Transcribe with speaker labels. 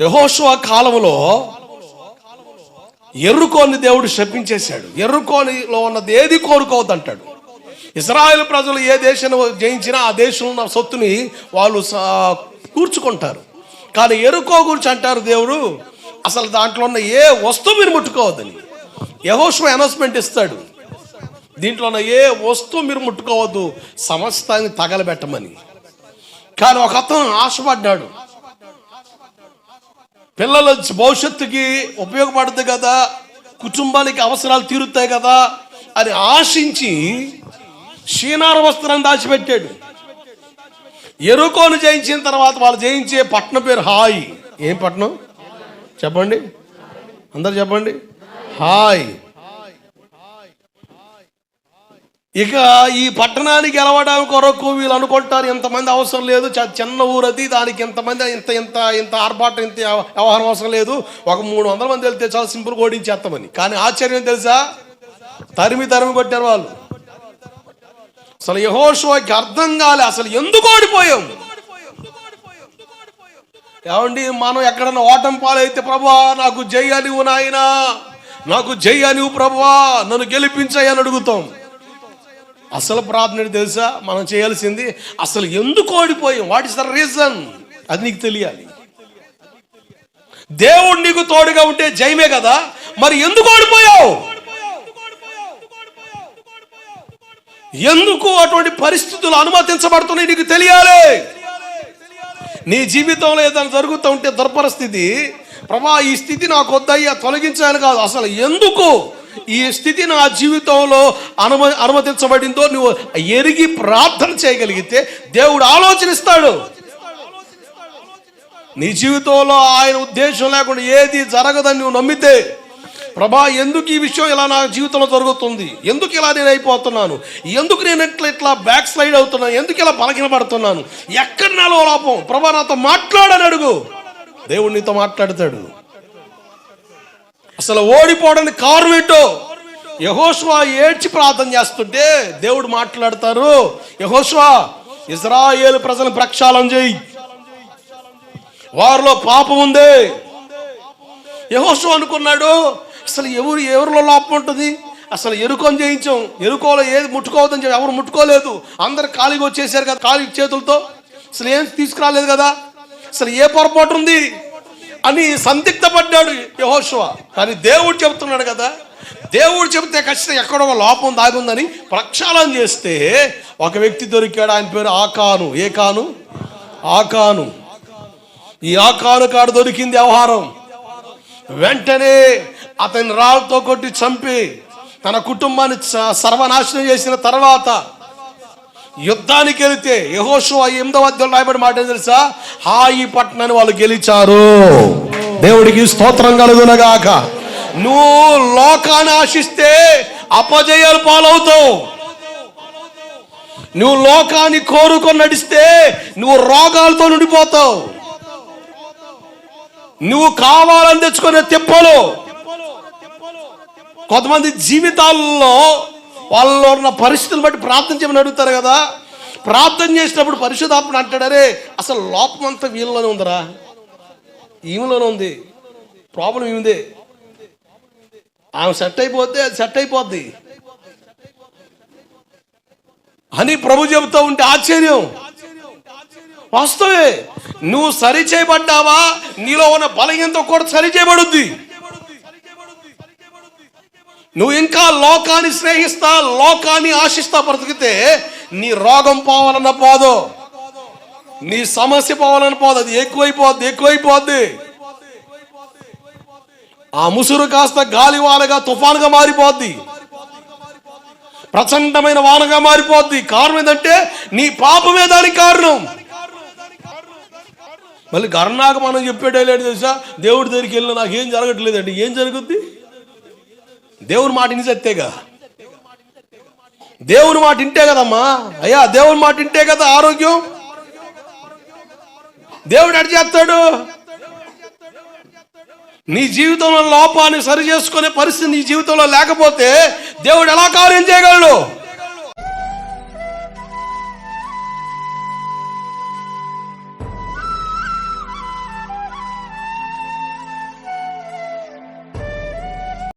Speaker 1: యహోషువ కాలంలో ఎర్రుకోని దేవుడు శపించేశాడు. ఎర్రుకోనిలో ఉన్నది ఏది కోరుకోవద్దంటాడు. ఇజ్రాయెల్ ప్రజలు ఏ దేశం జయించినా ఆ దేశంలో ఉన్న సొత్తుని వాళ్ళు కూర్చుకుంటారు. కానీ ఎరుకో గురించి అంటారు దేవుడు అసలు దాంట్లో ఉన్న ఏ వస్తువు మీరు ముట్టుకోవద్దని. యహోష్వ అనౌన్స్మెంట్ ఇస్తాడు. దీంట్లో ఉన్న ఏ వస్తువు మీరు ముట్టుకోవద్దు సమస్తాన్ని తగలబెట్టమని. కానీ ఒక అతను ఆశపడ్డాడు. పిల్లల భవిష్యత్తుకి ఉపయోగపడుతుంది కదా. కుటుంబానికి అవసరాలు తీరుతాయి కదా అని ఆశించి షీనార వస్త్రాన్ని దాచిపెట్టాడు. ఎరుకోను జయించిన తర్వాత వాళ్ళు జయించే పట్నం పేరు హాయ్. ఏం పట్నం? చెప్పండి. అందరు చెప్పండి. హాయ్. ఇక ఈ పట్టణానికి గెలవడం కొరకు వీళ్ళు అనుకుంటారు ఎంతమంది అవసరం లేదు చిన్న ఊరు అది దానికి ఎంతమంది ఇంత ఇంత ఇంత ఆర్భాటం ఇంత వ్యవహారం అవసరం లేదు ఒక మూడు వందల మంది వెళ్తే చాలా సింపుల్ ఓడించేస్తామని. కానీ ఆశ్చర్యం తెలుసా? తరిమి తరిమి కొట్టారు వాళ్ళు. అసలు యహోషోకి అర్థం కాలే అసలు ఎందుకు ఓడిపోయాం? ఏమండి మనం ఎక్కడన్నా ఓటం పాలైతే ప్రభా నాకు జై నువ్వు నాయనా నాకు జై నువ్వు ప్రభా నన్ను గెలిపించాయని అడుగుతాం. అసలు ప్రార్థన తెలుసా? మనం చేయాల్సింది అసలు ఎందుకు ఓడిపోయాం? వాట్ ఇస్ ద రీజన్ అది నీకు తెలియాలి. దేవుడు నీకు తోడుగా ఉంటే జయమే కదా? మరి ఎందుకు ఓడిపోయావు? ఎందుకు అటువంటి పరిస్థితులు అనుమతించబడుతున్నాయి నీకు తెలియాలి. నీ జీవితంలో ఏదైనా జరుగుతూ ఉంటే దుర్పరిస్థితి ప్రభా ఈ స్థితి నాకు వద్దయ్యా తొలగించాను కాదు. అసలు ఎందుకు? ఈ స్థితి నా జీవితంలో అనుమ అనుమతించబడిందో నువ్వు ఎరిగి ప్రార్థన చేయగలిగితే దేవుడు ఆలోచనిస్తాడు. నీ జీవితంలో ఆయన ఉద్దేశం లేకుండా ఏది జరగదని నువ్వు నమ్మితే ప్రభా ఎందుకు ఈ విషయం ఇలా నా జీవితంలో జరుగుతుంది? ఎందుకు ఇలా నేను అయిపోతున్నాను? ఎందుకు నేను ఇట్లా ఇట్లా బ్యాక్ స్లైడ్ అవుతున్నాను? ఎందుకు ఇలా పలకిన పడుతున్నాను ఎక్కడ నాలో లోపం? ప్రభా నాతో మాట్లాడని అడుగు. దేవుడు నీతో మాట్లాడతాడు. అసలు ఓడిపోవడానికి కారణం ఏంటో? యహోష్వా ఏడ్చి ప్రార్థన చేస్తుంటే దేవుడు మాట్లాడతారు యహోష్వా ఇజ్రాయేల్ ప్రజలను ప్రక్షాళన చేయి. వారిలో పాపం ఉంది. యహోషు అనుకున్నాడు అసలు ఎవరు ఎవరిలో లోపం ఉంటుంది? అసలు ఎరుకొని చేయించాం ఎరుకోలో ఏది ముట్టుకోవద్దని చెప్పి ఎవరు ముట్టుకోలేదు. అందరు ఖాళీగా వచ్చేసారు కదా ఖాళీ చేతులతో. అసలు ఏం తీసుకురాలేదు కదా? అసలు ఏ పొరపాటు ఉంది? అని సందిగ్ధపడ్డాడు యహోశివ కానీ దేవుడు చెబుతున్నాడు కదా దేవుడు చెబితే ఖచ్చితంగా ఎక్కడో ఒక లోపం దాగుందని ప్రక్షాళన చేస్తే ఒక వ్యక్తి దొరికాడు ఆయన పేరు ఆకాను. ఏ కాను? ఆకాను. ఈ ఆకాను కాడు దొరికింది వ్యవహారం. వెంటనే అతని రాళ్ళతో కొట్టి చంపి తన కుటుంబాన్ని స- సర్వనాశనం చేసిన తర్వాత యుద్ధానికి వెళితే యహోషు ఎనిమిదవ అధ్యాయంలో రాయబడి మాట తెలుసా? హాయి పట్టణాన్ని వాళ్ళు గెలిచారు. దేవుడికి స్తోత్రం కలుగునగాక. నువ్వు లోకాన్ని ఆశిస్తే అపజయాలు పాలవుతావు. నువ్వు లోకాన్ని కోరుకొని నడిస్తే నువ్వు రోగాలతో నిండిపోతావు. నువ్వు కావాలని తెచ్చుకునే తిప్పలు. కొంతమంది జీవితాల్లో వాళ్ళలో ఉన్న పరిస్థితులు బట్టి ప్రార్థన చేయమని అడుగుతారు కదా. ప్రార్థన చేసినప్పుడు పరిశుధాత్మడు అంటాడరే అసలు లోపం అంతా వీళ్ళలోనే ఉందిరా. ఈమెలోనే ఉంది. ప్రాబ్లం ఏముంది ఆమె సెట్ అయిపోతే అది సెట్ అయిపోద్ది. అని ప్రభు చెబుతూ ఉంటే ఆశ్చర్యం. వాస్తవే నువ్వు సరి చేయబడ్డావా? నీలో ఉన్న బలహీనత కూడా సరి చేయబడుద్ది. నువ్వు ఇంకా లోకాన్ని స్నేహిస్తా లోకాన్ని ఆశిస్తా బ్రతికితే నీ రోగం పోవాలన్న పోదు. నీ సమస్య పోవాలని పోదు. అది ఎక్కువైపోద్ది ఎక్కువైపోద్ది. ఆ ముసురు కాస్త గాలి వానగా తుఫానుగా మారిపోద్ది. ప్రచండమైన వానగా మారిపోద్ది. కారణం ఏంటంటే నీ పాపమే దానికి కారణం. మళ్ళీ గర్నాక మనం చెప్పేటే లేదు తెలుసా? దేవుడి దగ్గరికి వెళ్ళిన నాకేం జరగట్లేదండి. ఏం జరుగుద్ది? దేవుని మాట ఇని దేవుని మాట ఇంటే కదమ్మా. అయ్యా దేవుని మాట ఇంటే కదా ఆరోగ్యం. దేవుడు అడిచేస్తాడు నీ జీవితంలో లోపాన్ని సరి చేసుకునే పరిస్థితి నీ జీవితంలో లేకపోతే దేవుడు ఎలా కార్యం చేయగలడు?